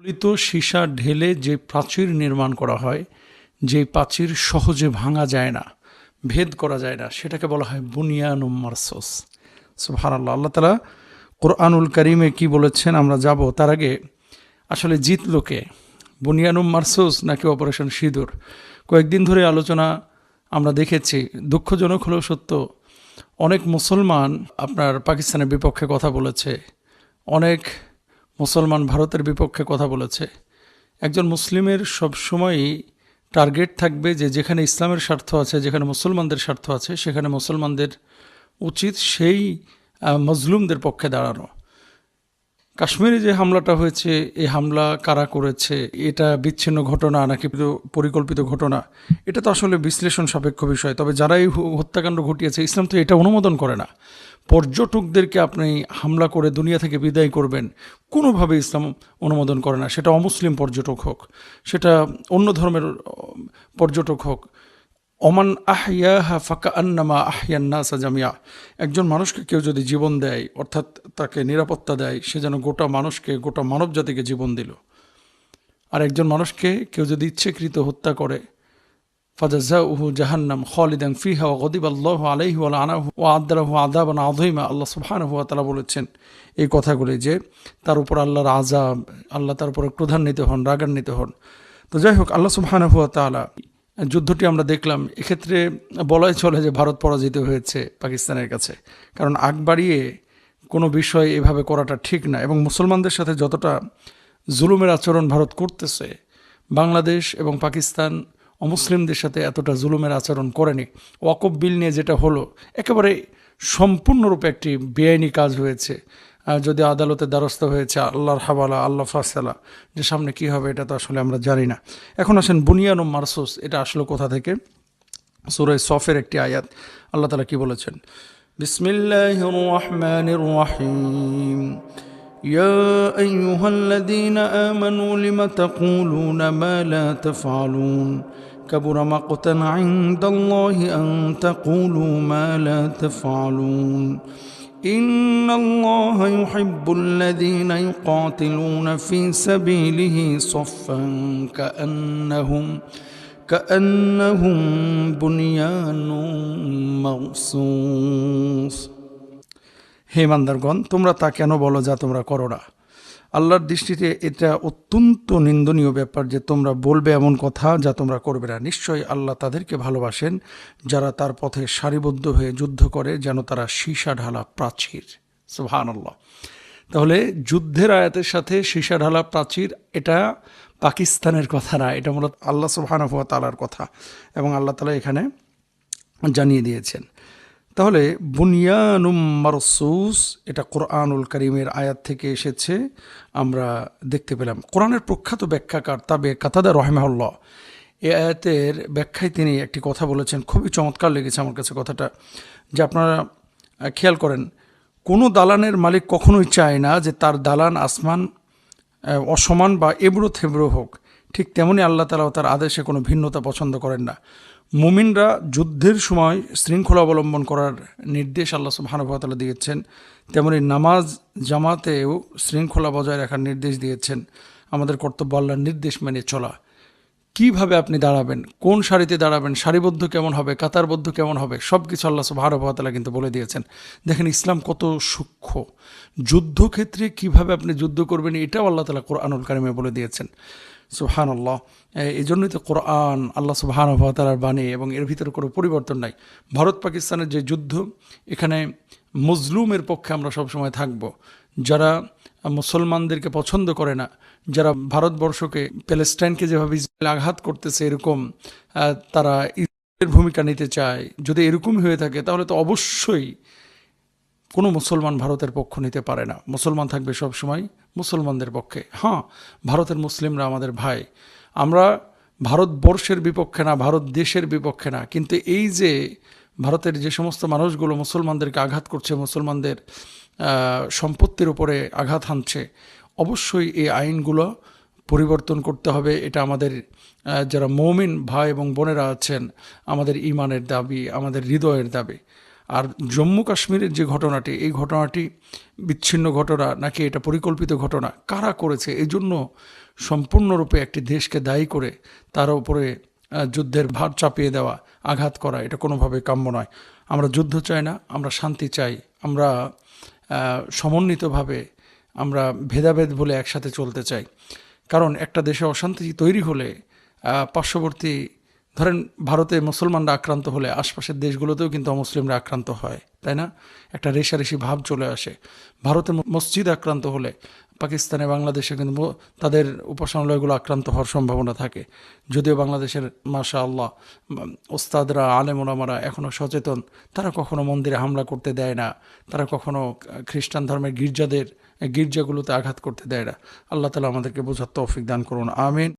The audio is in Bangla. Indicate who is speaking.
Speaker 1: গলিত সীসা ঢেলে যে প্রাচীর নির্মাণ করা হয়, যে প্রাচীর সহজে ভাঙা যায় না, ভেদ করা যায় না, সেটাকে বলা হয় বুনিয়ানুম মারসোস। সুহান আল্লাহ আল্লাহ তালা কোরআনুল করিমে কি বলেছেন আমরা যাব তার আগে, আসলে জিতলো কে? বুনিয়ানুম মারসোস নাকি অপারেশন সিঁদুর? কয়েকদিন ধরে আলোচনা আমরা দেখেছি, দুঃখজনক হলেও সত্য, অনেক মুসলমান আপনার পাকিস্তানের বিপক্ষে কথা বলেছে, অনেক মুসলমান ভারতের বিপক্ষে কথা বলেছে। একজন মুসলিমের সবসময়ই টার্গেট থাকবে যে যেখানে ইসলামের স্বার্থ আছে, যেখানে মুসলমানদের স্বার্থ আছে, সেখানে মুসলমানদের উচিত সেই মজলুমদের পক্ষে দাঁড়ানো। কাশ্মীরে যে হামলাটা হয়েছে এই হামলা কারা করেছে, এটা বিচ্ছিন্ন ঘটনা নাকি পরিকল্পিত ঘটনা, এটা তো আসলে বিশ্লেষণ সাপেক্ষ বিষয়। তবে যারা এই হত্যাকাণ্ড ঘটিয়েছে, ইসলাম তো এটা অনুমোদন করে না। পর্যটকদেরকে আপনি হামলা করে দুনিয়া থেকে বিদায় করবেন কোনোভাবে ইসলাম অনুমোদন করে না। সেটা অমুসলিম পর্যটক হোক, সেটা অন্য ধর্মের পর্যটক হোক। অমান আহিয়াহা ফাঁকা আন্নামা আহিয়ান্নাসা জামিয়া। একজন মানুষকে কেউ যদি জীবন দেয়, অর্থাৎ তাকে নিরাপত্তা দেয়, সে যেন গোটা মানুষকে, গোটা মানব জাতিকে জীবন দিল। আর একজন মানুষকে কেউ যদি ইচ্ছেকৃত হত্যা করে ফাজাজা উহু জাহান্নাম খালিদান ফিহা ও গদিব আল্লাহ আলাইহি ওয়ালা আনাহু ও আদারাহু আদাবান আদহিমা আল্লাহ সুবহানাহু ওয়া বলেছেন এই কথাগুলি যে তার উপর আল্লাহর আজাব আল্লাহ তার উপর ক্রোধান্বিত হন, রাগান্বিত হন। তো যাই হোক, আল্লাহ সুবহানাহু ওয়া তাআলা যুদ্ধটি আমরা দেখলাম। এক্ষেত্রে বলাই চলে যে ভারত পরাজিত হয়েছে পাকিস্তানের কাছে। কারণ আগ বাড়িয়ে কোনো বিষয় এভাবে করাটা ঠিক না এবং মুসলমানদের সাথে যতটা জুলুমের আচরণ ভারত করতেছে, বাংলাদেশ এবং পাকিস্তান অমুসলিমদের সাথে এতটা জুলুমের আচরণ করেনি ওয়াকফ বিল নিয়ে যেটা হলো একেবারে সম্পূর্ণরূপে একটি বেআইনি কাজ হয়েছে আহ, যদি আদালতের দ্বারস্থ হয়েছে আল্লাহর হাওয়ালা আল্লাহ ফাসালা যে সামনে কি হবে এটা তো আসলে আমরা জানি না এখন আসেন বুনিয়ান ও মারসুস এটা আসলো কোথা থেকে সুরায় সফের একটি আয়াত আল্লাহ তালা কি বলেছেন বিসমিল্লাহ রহমান রহিম
Speaker 2: يا أيها الذين آمنوا لم تقولون ما لا تفعلون كبر مقتا عند الله أن تقولوا ما لا تفعلون إن الله يحب الذين يقاتلون في سبيله صفا كأنهم كأنهم بنيان مرصوص
Speaker 1: হে মান্দারগণ তোমরা তা কেন বলো যা তোমরা করো না আল্লাহর দৃষ্টিতে এটা অত্যন্ত নিন্দনীয় ব্যাপার যে তোমরা বলবে এমন কথা যা তোমরা করবে না। নিশ্চয়ই আল্লাহ তাদেরকে ভালোবাসেন যারা তার পথে সারিবদ্ধ হয়ে যুদ্ধ করে যেন তারা সীসা ঢালা প্রাচীর। সুহান আল্লাহ তাহলে যুদ্ধের আয়াতের সাথে সীসা ঢালা প্রাচীর, এটা পাকিস্তানের কথা না, এটা মূলত আল্লাহ সুবহানাহু ওয়া তাআলার কথা এবং আল্লাহ তালা এখানে জানিয়ে দিয়েছেন। তাহলে বুনিয়ানুম মারসুস, এটা কোরআনুল করিমের আয়াত থেকে এসেছে, আমরা দেখতে পেলাম। কোরআনের প্রখ্যাত ব্যাখ্যাকার তাবে কাতাদা রহমাউল্লাহ এ আয়াতের ব্যাখ্যায় তিনি একটি কথা বলেছেন, খুবই চমৎকার লেগেছে আমার কাছে কথাটা, যে আপনারা খেয়াল করেন, কোনো দালানের মালিক কখনোই চায় না যে তার দালান আসমান অসমান বা এবড়ো থেবড়ো হোক। ঠিক তেমনি আল্লাহ তালাও তার আদেশে কোনো ভিন্নতা পছন্দ করেন না। মুমিনরা যুদ্ধের সময় শৃঙ্খলা অবলম্বন করার নির্দেশ আল্লাহ সুবাহানুভাতালা দিয়েছেন। তেমনি নামাজ, জামাতেও শৃঙ্খলা বজায় রাখার নির্দেশ দিয়েছেন। আমাদের কর্তব্য আল্লাহর নির্দেশ মেনে চলা। কীভাবে আপনি দাঁড়াবেন? কোন সারিতে দাঁড়াবেন? সারিবদ্ধ কেমন হবে? কাতারবদ্ধ কেমন হবে? সব কিছু আল্লাহ সুবাহানুভাতালা কিন্তু বলে দিয়েছেন। দেখেন, ইসলাম কত সূক্ষ্ম। যুদ্ধক্ষেত্রে কীভাবে আপনি যুদ্ধ করবেন, এটাও আল্লাহ তালা কোরআনুল কারিমে বলে দিয়েছেন। সুহান আল্লাহ এই জন্যই তো কোরআন আল্লাহ সুবহান তালার বাণী এবং এর ভিতরে কোনো পরিবর্তন নাই। ভারত পাকিস্তানের যে যুদ্ধ, এখানে মজলুমের পক্ষে আমরা সবসময় থাকব। যারা মুসলমানদেরকে পছন্দ করে না, যারা ভারতবর্ষকে, প্যালেস্টাইনকে যেভাবে ইসরায়েল আঘাত করতেছে এরকম তারা ইসরায়েলের ভূমিকা নিতে চায়। যদি এরকমই হয়ে থাকে, তাহলে তো অবশ্যই কোনো মুসলমান ভারতের পক্ষ নিতে পারে না। মুসলমান থাকবে সব সময় মুসলমানদের পক্ষে। হ্যাঁ ভারতের মুসলিমরা আমাদের ভাই। আমরা ভারতবর্ষের বিপক্ষে না ভারত দেশের বিপক্ষে না। কিন্তু এই যে ভারতের যে সমস্ত মানুষগুলো মুসলমানদেরকে আঘাত করছে, মুসলমানদের সম্পত্তির উপরে আঘাত হানছে, অবশ্যই এই আইনগুলো পরিবর্তন করতে হবে। এটা আমাদের যারা মৌমিন ভাই এবং বোনেরা আছেন, আমাদের ইমানের দাবি, আমাদের হৃদয়ের দাবি। আর জম্মু কাশ্মীরের যে ঘটনাটি, এই ঘটনাটি বিচ্ছিন্ন ঘটনা নাকি এটা পরিকল্পিত ঘটনা? কারা করেছে? এই জন্য সম্পূর্ণরূপে একটি দেশকে দায়ী করে তার উপরে যুদ্ধের ভার চাপিয়ে দেওয়া, আঘাত করা, এটা কোনোভাবে কাম্য নয়। আমরা যুদ্ধ চাই না, আমরা শান্তি চাই, আমরা সমন্বিতভাবে আমরা ভেদাভেদ বলে একসাথে চলতে চাই। কারণ একটা দেশে অশান্তি তৈরি হলে পার্শ্ববর্তী ধরেন ভারতে মুসলমানরা আক্রান্ত হলে আশপাশের দেশগুলোতেও কিন্তু অমুসলিমরা আক্রান্ত হয়, তাই না? একটা রেশারেশি ভাব চলে আসে। ভারতে মসজিদ আক্রান্ত হলে পাকিস্তানে বাংলাদেশে কিন্তু তাদের উপাসনালয়গুলো আক্রান্ত হওয়ার সম্ভাবনা থাকে। যদিও বাংলাদেশের মাশা আল্লাহ ওস্তাদরা আলেমোলামারা এখনও সচেতন, তারা কখনো মন্দিরে হামলা করতে দেয় না। তারা কখনো খ্রিস্টান ধর্মের গির্জাদের, গির্জাগুলোতে আঘাত করতে দেয় না। আল্লাহ তালা আমাদেরকে বোঝার তৌফিক দান করুন। আমিন।